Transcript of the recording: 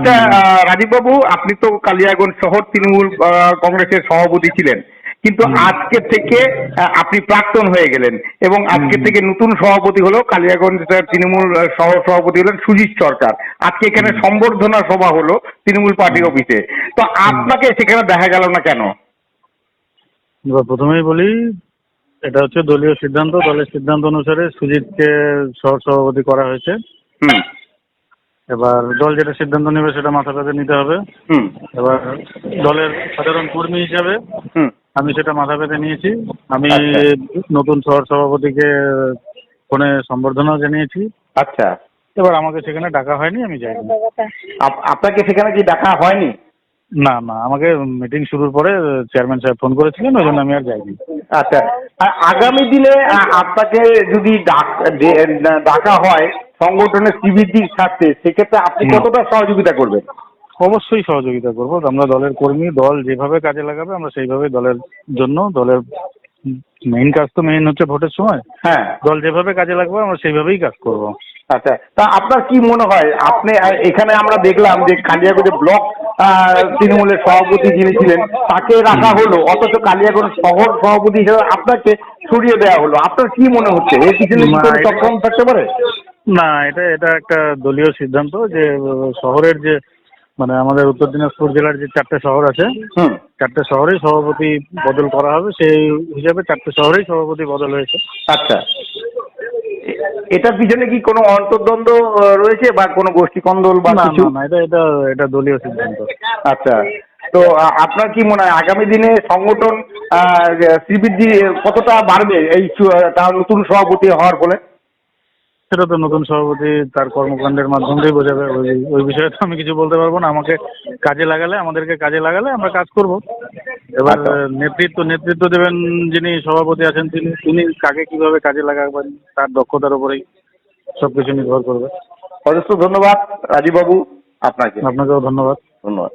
আচ্ছা রাজীববাবু আপনি তো কালিয়াগঞ্জ শহর তৃণমূল কংগ্রেসের সভাপতি ছিলেন। কিন্তু আজকে থেকে আপনি প্রাক্তন হয়ে গেলেন এবং আজকে থেকে নতুন সভাপতি হলো কালিয়াগঞ্জ তৃণমূল সহ সভাপতি হলেন সুজিত সরকার। আজকে এখানে সম্বর্ধনা সভা হলো তৃণমূল পার্টির অফিসে। তো আপনাকে সেখানে দেখা গেল না কেন? প্রথমেই বলি এটা হচ্ছে দলীয় সিদ্ধান্ত। দলের সিদ্ধান্ত অনুসারে সুজিতকে সহ সভাপতি করা হয়েছে। হুম। এবার দল যেটা সিদ্ধান্ত নেবে সেটা মাথা পেতে নিতে হবে। হুম। এবার দলের সাধারণ কর্মী হিসাবে আমি সেটা মাথা পেতে নিয়েছি। আমি আচ্ছা। নতুন শহর সভাপতিকে ফোনে সম্বর্ধনাও জানিয়েছি। আচ্ছা। এবার আমাকে সেখানে ডাকা হয়নি আমি আপ- আপনাকে সেখানে কি ডাকা হয়নি? না না আমাকে মিটিং শুরুর পরে চেয়ারম্যান সাহেব ফোন করেছিলেন ওই জন্য আমি আর যাইনি। আচ্ছা। আগামী দিনে আপনাকে যদি ডাকা হয় সংগঠনের শিবির স্বার্থে সেক্ষেত্রে আপনি কতটা সহযোগিতা করবেন? অবশ্যই সহযোগিতা করব। আমরা দলের কর্মী দল যেভাবে কাজে লাগাবে আমরা সেইভাবে দলের জন্য দলের মেইন কাজ তো মেইন হচ্ছে ভোটের সময়। হ্যাঁ। দল যেভাবে কাজে লাগবে আমরা সেইভাবেই কাজ করব। আচ্ছা তা আপনার কি মনে হয় আপনি এখানে আমরা দেখলাম যে কালিয়াগঞ্জে ব্লক তৃণমূলের সভাপতি যিনি ছিলেন তাকে রাখা হলো অথচ কালিয়াগঞ্জ শহর সভাপতি হিসেবে আপনাকে সরিয়ে দেওয়া হলো। আপনার কি মনে হচ্ছে? এর পিছনে চক্রান্ত থাকতে পারে? না এটা এটা একটা দলীয় সিদ্ধান্ত যে শহরের যে মানে আমাদের উত্তর দিনাজপুর জেলার যে চারটে শহর আছে চারটে শহরেই সভাপতি বদল করা হবে সেই হিসাবে চারটে শহরেই সভাপতি বদল হয়েছে। আচ্ছা। এটার পিছনে কি কোনো অন্তর্দ্বন্দ্ব রয়েছে বা কোনো গোষ্ঠী কন্দল বা না কিছু? না না এটা এটা এটা দলীয় সিদ্ধান্ত। আচ্ছা। তো আপনার কি মনে হয় আগামী দিনে সংগঠন শ্রীবৃদ্ধি কতটা বাড়বে এই তার নতুন সভাপতি হওয়ার ফলে? সেটা তো নতুন সভাপতি তার কর্মকাণ্ডের মাধ্যমেই বোঝাবে। ওই ওই বিষয়ে তো আমি কিছু বলতে পারব না। আমাকে কাজে লাগালে আমাদেরকে কাজে লাগালে আমরা কাজ করব। এবার আচ্ছা। নেতৃত্ব নেতৃত্ব দেবেন যিনি সভাপতি আছেন তিনি তিনি কাকে কীভাবে কাজে লাগাবেন তার দক্ষতার উপরেই সব কিছু নির্ভর করবে। অজস্র ধন্যবাদ রাজীববাবু আপনাকে। আপনাকেও ধন্যবাদ। ধন্যবাদ।